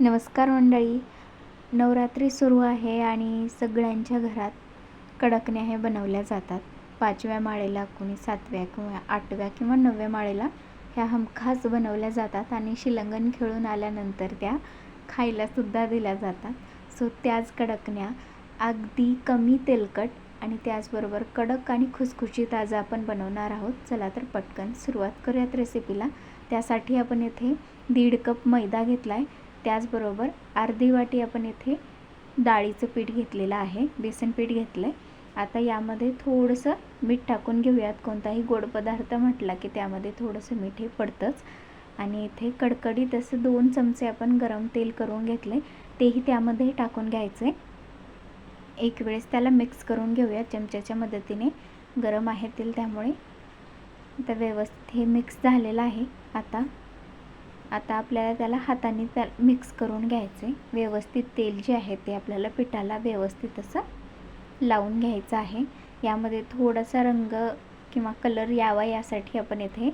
नमस्कार मंडळी. नवरात्री सुरू आहे आणि सगळ्यांच्या घरात कडकण्या हे बनवल्या जातात. पाचव्या माळेला कोणी सातव्या किंवा आठव्या किंवा नवव्या माळेला ह्या हमखास बनवल्या जातात आणि शिलंगण खेळून आल्यानंतर त्या खायलासुद्धा दिल्या जातात. सो त्याच कडकण्या अगदी कमी तेलकट आणि त्याचबरोबर कडक आणि खुसखुशीत आज आपण बनवणार आहोत. चला तर पटकन सुरुवात करूयात रेसिपीला त्यासाठी आपण येथे दीड कप मैदा घेतला आहे त्याचबरोबर अर्धी वाटी आपण इथे डाळीचं पीठ घेतलेलं आहे बेसन पीठ घेतलं आहे आता यामध्ये थोडंसं मीठ टाकून घेऊयात. कोणताही गोड पदार्थ म्हटला की त्यामध्ये थोडंसं मीठ हे पडतंच. आणि इथे कडकडीत असं दोन चमचे आपण गरम तेल करून घेतले तेही त्यामध्ये टाकून घ्यायचं आहे एक वेळेस त्याला मिक्स करून घेऊयात. चमच्याच्या मदतीने गरम आहे तेल त्यामुळे. आता व्यवस्थित हे मिक्स झालेलं आहे. आता आता आपल्याला त्याला हाताने त्या मिक्स करून घ्यायचे व्यवस्थित तेल जे आहे ते आपल्याला पिठाला व्यवस्थित असं लावून घ्यायचं आहे. यामध्ये थोडासा रंग किंवा कलर यावा यासाठी आपण येथे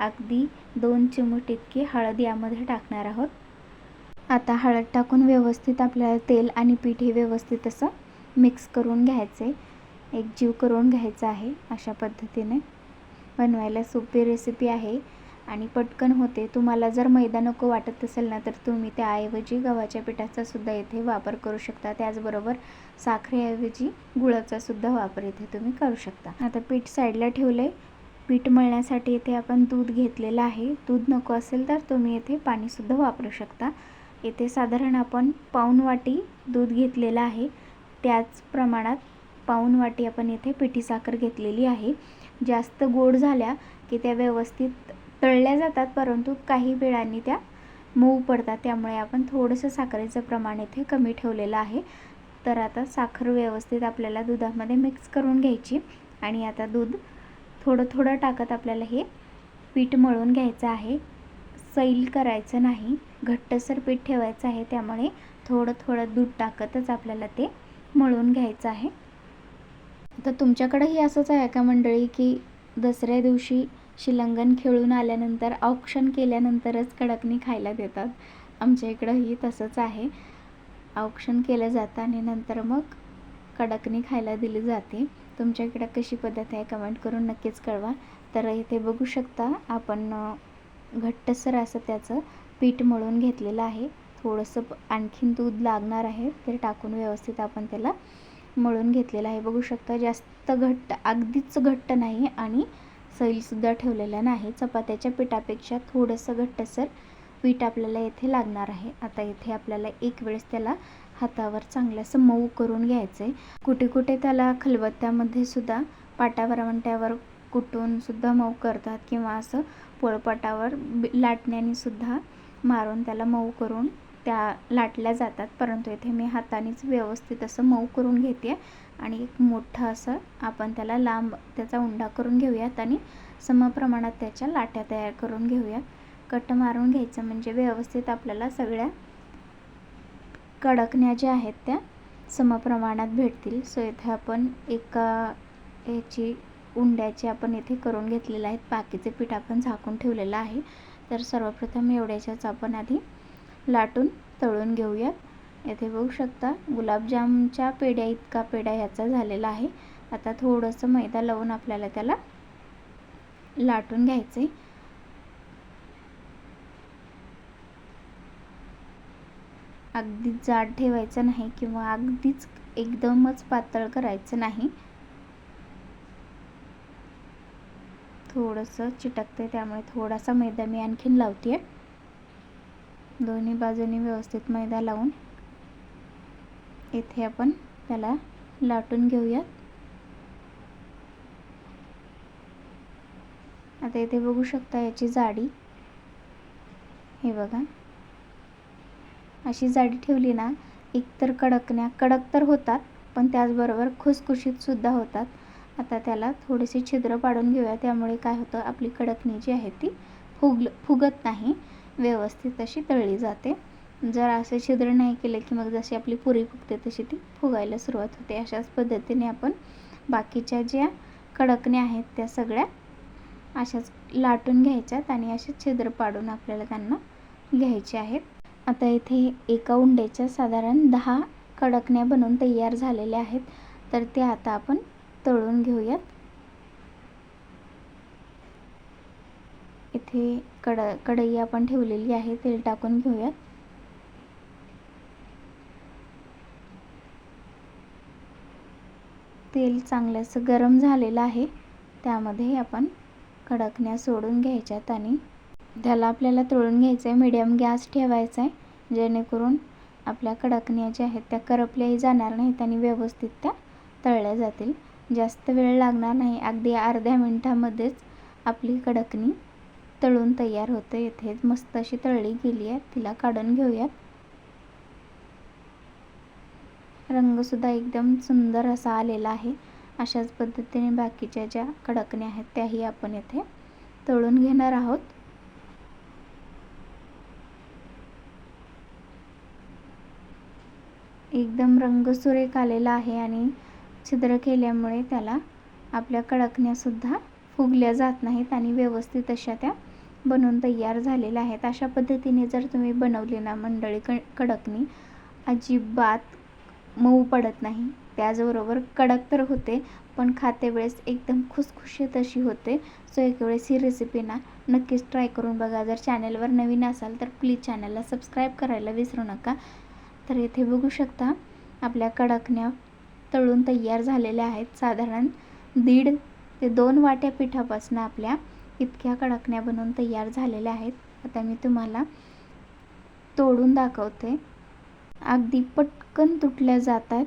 अगदी दोन चिमूट इतकी हळद यामध्ये टाकणार आहोत. आता हळद टाकून व्यवस्थित आपल्याला तेल आणि पीठ हे व्यवस्थित असं मिक्स करून घ्यायचे एक जीव करून घ्यायचा आहे अशा पद्धतीने. बनवायला सोपी रेसिपी आहे. आणि पटकन होते. तुम्हाला जर मैदा नको वाटत असेल ना तर तुम्ही त्याऐवजी गव्हाच्या पिठाचा सुद्धा इथे वापर करू शकता. त्याचबरोबर साखरेऐवजी गुळाचा सुद्धा वापर इथे तुम्ही करू शकता. आता पीठ साईडला ठेवलं आहे पीठ मळण्यासाठी इथे आपण दूध घेतलेलं आहे. दूध नको असेल तर तुम्ही इथे पाणीसुद्धा वापरू शकता. इथे साधारण आपण पाऊण वाटी दूध घेतलेलं आहे. त्याच प्रमाणात पाऊण वाटी आपण इथे पिठी साखर घेतलेली आहे. जास्त गोड झाल्या की त्या व्यवस्थित तळल्या जातात परंतु काही वेळांनी त्या मऊ पडतात. त्यामुळे आपण थोडंसं साखरेचं प्रमाण इथे कमी ठेवलेलं आहे. तर आता साखर व्यवस्थित आपल्याला दुधामध्ये मिक्स करून घ्यायची आणि आता दूध थोडं थोडं टाकत आपल्याला हे पीठ मळून घ्यायचं आहे. सैल करायचं नाही. घट्टसर पीठ ठेवायचं आहे. त्यामुळे थोडं थोडं दूध टाकतच आपल्याला ते मळून घ्यायचं आहे. तर तुमच्याकडेही असंच आहे का मंडळी की दसऱ्या दिवशी शिलंगन खेळून आल्यानंतर औक्षण केल्यानंतरच कडकणी खायला देतात. आमच्या इकडंही तसंच आहे. औक्षण केलं जातं आणि नंतर मग कडकणी खायला दिली जाते. तुमच्या इकडं कशी पद्धत आहे? कमेंट करून नक्कीच कळवा. तर इथे बघू शकता आपण घट्टसर असं त्याचं पीठ मळून घेतलेलं आहे. थोडंसं आणखीन दूध लागणार आहे ते टाकून व्यवस्थित आपण त्याला मळून घेतलेलं आहे. बघू शकता जास्त घट्ट अगदीच घट्ट नाही आणि सैलसुद्धा ठेवलेलं नाही चपात्याच्या पिठापेक्षा थोडंसं घट्टसर पीठ आपल्याला येथे लागणार आहे. आता इथे आपल्याला एक वेळेस त्याला हातावर चांगलं मऊ करून घ्यायचं आहे कुठे कुठे त्याला खलबत्त्यामध्ये सुद्धा पाटावरवंट्यावर कुटून सुद्धा मऊ करतात किंवा असं पोळपाटावर लाटण्याने सुद्धा मारून त्याला मऊ करून त्या लाटल्या जातात. परंतु इथे मी हातानेच व्यवस्थित असं मऊ करून घेते आणि एक मोठं असं आपण त्याला लांब त्याचा उंडा करून घेऊयात आणि समप्रमाणात त्याच्या लाट्या तयार करून घेऊयात. कट मारून घ्यायचं म्हणजे व्यवस्थित आपल्याला सगळ्या कडकण्या ज्या आहेत त्या समप्रमाणात भेटतील. सो इथे आपण एका याची उंड्याचे आपण इथे करून घेतलेले आहेत. बाकीचे पीठ आपण झाकून ठेवलेलं आहे. तर सर्वप्रथम एवढ्याच्याच आपण आधी लाटून तळून घेऊयात. येथे बघू शकता गुलाबजामच्या पेढ्या इतका पेढा ह्याचा झालेला आहे. आता थोडंसं मैदा लावून आपल्याला त्याला लाटून घ्यायचे अगदी जाड ठेवायचं नाही किंवा अगदीच एकदमच पातळ करायचं नाही. थोडंसं चिटकते त्यामुळे थोडासा मैदा मी आणखीन लावते दोन्ही बाजूनी व्यवस्थित मैदा लावून इथे आपण त्याला लाटून घेऊयात. आता इथे बघू शकता याची जाडी. हे बघा. अशी जाडी ठेवली ना एकतर कडकण्या कडक तर होतात पण त्याचबरोबर खुसखुशीत सुद्धा होतात. आता त्याला थोडेसे छिद्र पाडून घेऊया त्यामुळे काय होतं आपली कडकणी जी आहे ती फुग फुगत नाही. व्यवस्थित अशी तळली जाते. जर असे छिद्र नाही केले की मग जशी आपली पुरी फुगते तशी ती फुगायला सुरुवात होते. अशाच पद्धतीने आपण बाकीच्या ज्या कडकण्या आहेत त्या सगळ्या अशाच लाटून घ्यायच्यात आणि असे छिद्र पाडून आपल्याला त्यांना घ्यायचे आहेत. आता इथे एका उंड्याच्या साधारण दहा कडकण्या बनवून तयार झालेल्या आहेत. तर ते आता आपण तळून घेऊयात. इथे कड कढई आपण ठेवलेली आहे तेल टाकून घेऊयात. तेल चांगलंसं गरम झालेलं आहे त्यामध्ये आपण कडकण्या सोडून घ्यायच्यात आणि त्याला आपल्याला तळून घ्यायचं आहे मिडियम गॅस ठेवायचा आहे जेणेकरून आपल्या कडकण्या ज्या आहेत त्या करपल्याही जाणार नाहीत आणि व्यवस्थित त्या तळल्या जातील. जास्त वेळ लागणार नाही अगदी अर्ध्या मिनटामध्येच आपली कडकणी तळून तयार होतं. इथे मस्त अशी तळली गेली आहे. तिला काढून घेऊयात. रंगसुद्धा एकदम सुंदर असा आलेला आहे. अशाच पद्धतीने बाकीच्या ज्या कडकण्या आहेत त्याही आपण येथे तळून घेणार आहोत. एकदम रंग सुरेख आलेला आहे आणि छिद्र केल्यामुळे त्याला आपल्या कडकण्यासुद्धा फुगल्या जात नाहीत आणि व्यवस्थित अशा त्या बनवून तयार झालेल्या आहेत. अशा पद्धतीने जर तुम्ही बनवली ना मंडळी क कडकनी अजिबात मऊ पडत नाही. त्याचबरोबर कडक तर होते पण खाते वेळेस एकदम खुसखुशीत अशी होते. सो एक वेळेस ही रेसिपी ना नक्कीच ट्राय करून बघा. जर चॅनलवर नवीन असाल तर प्लीज चॅनलला सबस्क्राईब करायला विसरू नका. तर इथे बघू शकता आपल्या कडकण्या तळून तयार झालेल्या आहेत. साधारण दीड ते दोन वाट्या पिठापासून आपल्या इतक्या कडकण्या बनवून तयार झालेल्या आहेत. आता मी तुम्हाला तोडून दाखवते. अगदी पटकन तुटल्या जातात.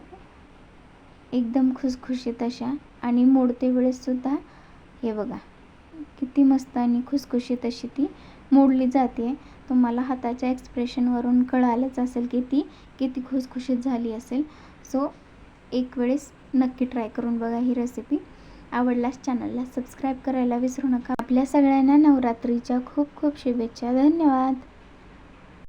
एकदम खुसखुशीत अशा. आणि मोडते वेळेससुद्धा हे बघा. किती मस्त आणि खुसखुशीत अशी ती मोडली जाते. तुम्हाला हाताच्या एक्सप्रेशनवरून कळालंच असेल की ती किती खुसखुशीत झाली असेल. सो एक वेळेस नक्की ट्राय करून बघा ही रेसिपी आवडल्यास चॅनलला सबस्क्राईब करायला विसरू नका. आपल्या सगळ्यांना नवरात्रीच्या खूप खूप शुभेच्छा. धन्यवाद.